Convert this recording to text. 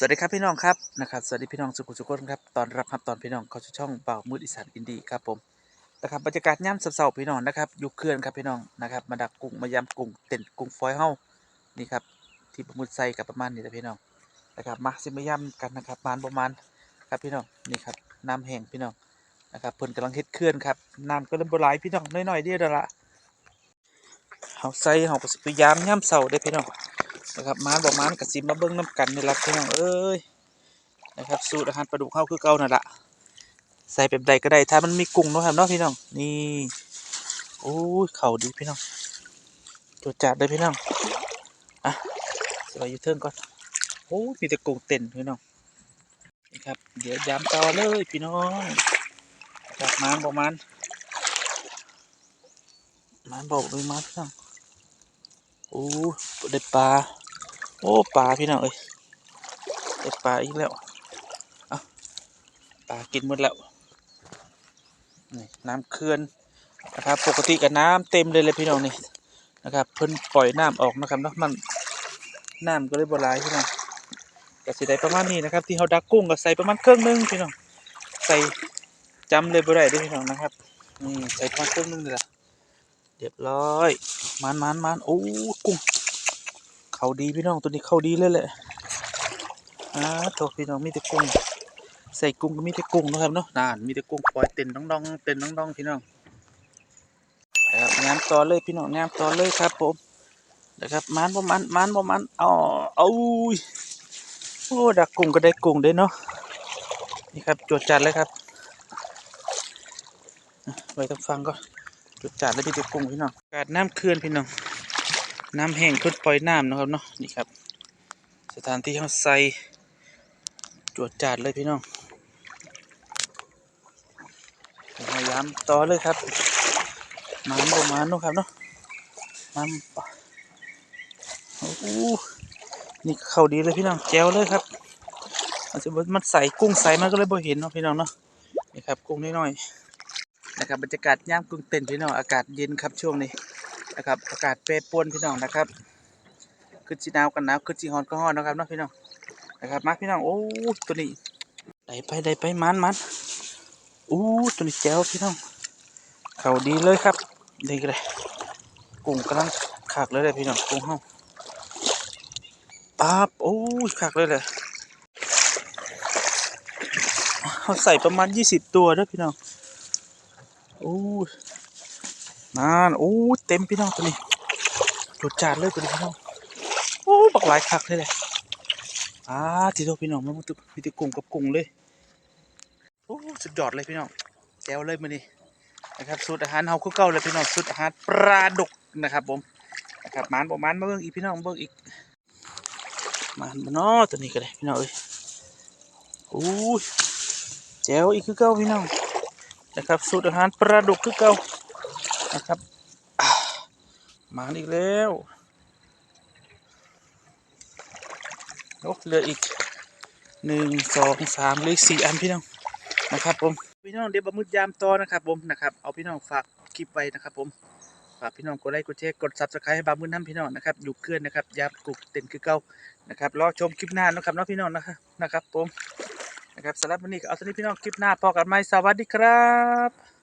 สวัสดีครับพี่น้องครับนะครับสวัสดีพี่น้องสุขุสุขคนครับตอนรับครับตอนพี่น้องเข้าสู่ช่องเป่ามืดอีสานอินดีครับผมนะครับบรรยากาศย่ำเสาพี่น้องนะครับอยู่เขื่อนครับพี่น้องนะครับมาดักกุ้งมายำกุ้งเต็นกุ้งฟอยเฮานี่ครับที่ประมุดใส่กับประมาณนี้นะพี่น้องนะครับมาสิมายำกันนะครับมานประมาณครับพี่น้องนี่ครับน้ำแห้งพี่น้องนะครับเพิ่นกำลังเฮ็ดเขื่อนครับน้ำก็เริ่มบ่หลายพี่น้องน้อยๆเดียวละเฮาใส่เฮาก็สิพยายามย่ำเสาเด้พี่น้อง นะครับมานบอกมานกับซิมมาเบิ้งน้ำกันนี่ละพี่น้องเอ้ยนะครับสูตรอาหารปลาดุกเข้าคือเก่านั่นละใส่แบบใดก็ได้ถ้ามันมีกุ้งเนาะครับเนาะพี่น้องนี่โอ้ยเข่าดีพี่น้องจดจัดเลยพี่น้องอะสบายยูเทิงก่อนโอ้ยมีแต่กุ้งเต้นพี่น้องนี่ครับเดี๋ยวยามต่อเลยพี่น้องจากมานบอกมานมานบอกเลยมานพี่น้อง อ้ได้ปลา โอ้ปลาพี่น้องเอ้ยได้ปลาอีกแล้วเอาปลากินหมดแล้วนี่น้ำเขื่อนนะครับปกติกับน้ำเต็มเลยเลยพี่น้องนี่นะครับเพิ่นปล่อยน้ำออกนะครับเนาะมันน้ำก็เลยบหลายพี่น้องก็สิได้ประมาณนี้นะครับ ที่เขาดักกุ้งก็ใส่ประมาณครึ่งนึงพี่น้องใส่จำเลยบ่ได้ด้วยพี่น้องนะครับนี่ใส่ประมาณครึ่งนึงนี่แหละ เรียบร้อยมันมันมันโอ้กุ้งเขาดีพี่น้องตัวนี้เขาดีเลยแหละอ่าโถพี่น้องมีแต่กุ้งใส่กุ้งก็มีแต่กุ้งนะครับเนาะนานมีแต่กุ้งปล่อยเต็นน้องดองๆเต็นน้องดองๆพี่น้องนะครับงามต่อเลยพี่น้องงามต่อเลยครับผมนะครับมันบ่มันมันบ่มันอ๋อเอายโอ้ดักกุ้งก็ได้กุ้งเด้เนาะนี่ครับจวดจัดเลยครับไว้ต้องฟังก็ จวดจัดเลยพี่แต่กุ้งพี่น้องกาศน้ำเขื่อนพี่น้องน้ำแห้งขึ้นปล่อยน้ำนะครับเนาะนี่ครับ สถานที่เขาใส่จวดจาดเลยพี่น้องพยายามต่อเลยครับมันประมาณนู้นครับเนาะมันโอ้โหนี่เข้าดีเลยพี่น้องแจวเลยครับมันจะมันใส่กุ้งใส่มันก็เลยบ่เห็นเนาะพี่น้องเนาะนี่ครับกุ้งน้อยๆ นะครับบรรยากาศย่ามกุ้งเต้นพี่น้องอากาศเย็นครับช่วงนี้นะครับอากาศแปรปรวนพี่น้องนะครับคือจีนาวกันหนาวคือจีฮอนก็ฮ้อนนะครับเนาะพี่น้องนะครับมาพี่น้องโอ้ตัวนี้ได้ไปได้ไปมันมันอู้ตัวนี้แจ๋วพี่น้องเขาดีเลยครับดีเลยกุ้งกำลังขากเลยเลยพี่น้องกุ้งเฮาปั๊บโอ้ขากเลยเลยเขาใส่ประมาณยี่สิบตัวด้อพี่น้อง อ้นานโอ้ยเต็มพี่น้องตัวนี้จุดจานเลยตัวนี้พี่น้องโอ้บักหลายคักเลยเลยอ่าทีเดียวพี่น้องมันตุมีแติกุ้งกับกุ้งเลยโอ้สุดยอดเลยพี่น้องแจ๋วเลยมื้อนี้นะครับสูตรอาหารเฮาคือเก่าเลยพี่น้องสูตรอาหารปลาดุกนะครับผมนะครับมานบ่หมานมาเบิ่งอีกพี่น้องเบิ่งอีกมานบ่เนาะตัวนี้ก็ได้พี่น้องเอ้ยโอ้ยแจ๋วอีกคือเก่าพี่น้อง นะครับสูตรอาหารปลาดุกคือเก่านะครับอ่ามาอีกแล้วโอ้เหลืออีกหนึ่งสองสามเหลือสี่อันพี่น้องนะครับผมพี่น้องเดี๋ยวบะมืดยามต่อนะครับผมนะครับเอาพี่น้องฝากคลิปไว้นะครับผมฝากพี่น้องกดไลค์กดแชร์กดซับสไครต์ให้บามืดน้ำพี่น้องนะครับอยู่เคลื่อนนะครับยามกุกเต็นคือเก่านะครับรอชมคลิปหน้านะครับเนาะพี่น้องนะครับนะครับผม นะครับสำหรับวันนี้ก็เอาสนี้พี่น้องคลิปหน้าพอกันไหมสวัสดีครับ